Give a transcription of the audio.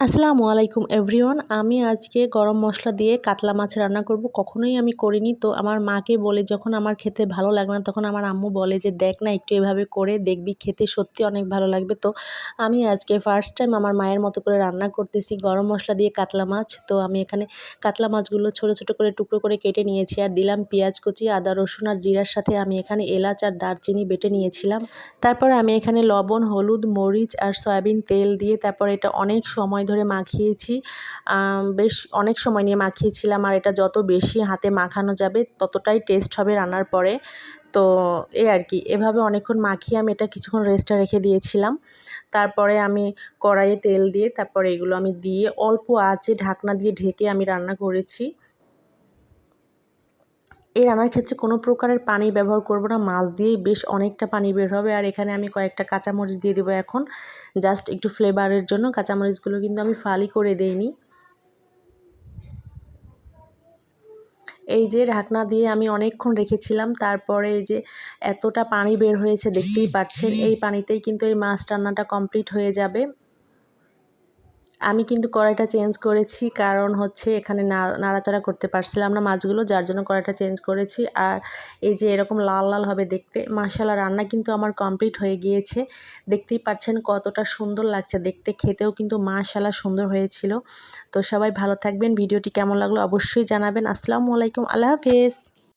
আসসালামু আলাইকুম এভরিওয়ান। আমি আজকে গরম মশলা দিয়ে কাতলা মাছ রান্না করব। কখনোই আমি করিনি। তো আমার মাকে বলে যখন আমার খেতে ভালো লাগে না, তখন আমার আম্মু বলে যে, দেখ না একটু এভাবে করে দেখবি, খেতে সত্যি অনেক ভালো লাগবে। তো আমি আজকে ফার্স্ট টাইম আমার মায়ের মতো করে রান্না করতেছি গরম মশলা দিয়ে কাতলা মাছ। তো আমি এখানে কাতলা মাছগুলো ছোট ছোট করে টুকরো করে কেটে নিয়েছি আর দিলাম পেঁয়াজ কুচি, আদা, রসুন আর জিরার সাথে আমি এখানে এলাচ আর দারচিনি বেটে নিয়েছিলাম। তারপর আমি এখানে লবণ, হলুদ, মরিচ আর সয়াবিন তেল দিয়ে তারপর এটা অনেক সময় ধরে মাখিয়েছি। বেশ অনেক সময় নিয়ে মাখিয়েছিলাম আর এটা যত বেশি হাতে মাখানো যাবে ততটাই টেস্ট হবে রান্নার পরে। তো এ আর কি, এভাবে অনেকক্ষণ মাখিয়ে আমি এটা কিছুক্ষণ রেস্টে রেখে দিয়েছিলাম। তারপরে আমি কড়াইয়ে তেল দিয়ে তারপরে এগুলো আমি দিয়ে অল্প আঁচে ঢাকনা দিয়ে ঢেকে আমি রান্না করেছি। এই রান্নার ক্ষেত্রে কোনো প্রকারের পানি ব্যবহার করব না। মাছ দিয়েই বেশ অনেকটা পানি বের হবে। আর এখানে আমি কয়েকটা কাঁচামরিচ দিয়ে দেবো এখন। জাস্ট একটু ফ্লেভারের জন্য কাঁচামরিচগুলো কিন্তু আমি ফালি করে দেইনি। এই যে ঢাকনা দিয়ে আমি অনেকক্ষণ রেখেছিলাম। তারপরে এই যে এতটা পানি বের হয়েছে, দেখতেই পাচ্ছেন, এই পানিতেই কিন্তু এই মাছ রান্নাটা কমপ্লিট হয়ে যাবে। আমি কিন্তু কড়াইটা চেঞ্জ করেছি, কারণ হচ্ছে এখানে নাড়াচাড়া করতে পারছিলাম না মাছগুলো, যার জন্য কড়াইটা চেঞ্জ করেছি। আর এই যে এরকম লাল লাল হবে দেখতে মাসালা রান্না কিন্তু আমার কমপ্লিট হয়ে গিয়েছে। দেখতেই পাচ্ছেন কতটা সুন্দর লাগছে, দেখতে খেতেও কিন্তু মাশালা সুন্দর হয়েছিল। তো সবাই ভালো থাকবেন, ভিডিওটি কেমন লাগল অবশ্যই জানাবেন। আসসালামু আলাইকুম, আল্লাহ হাফেজ।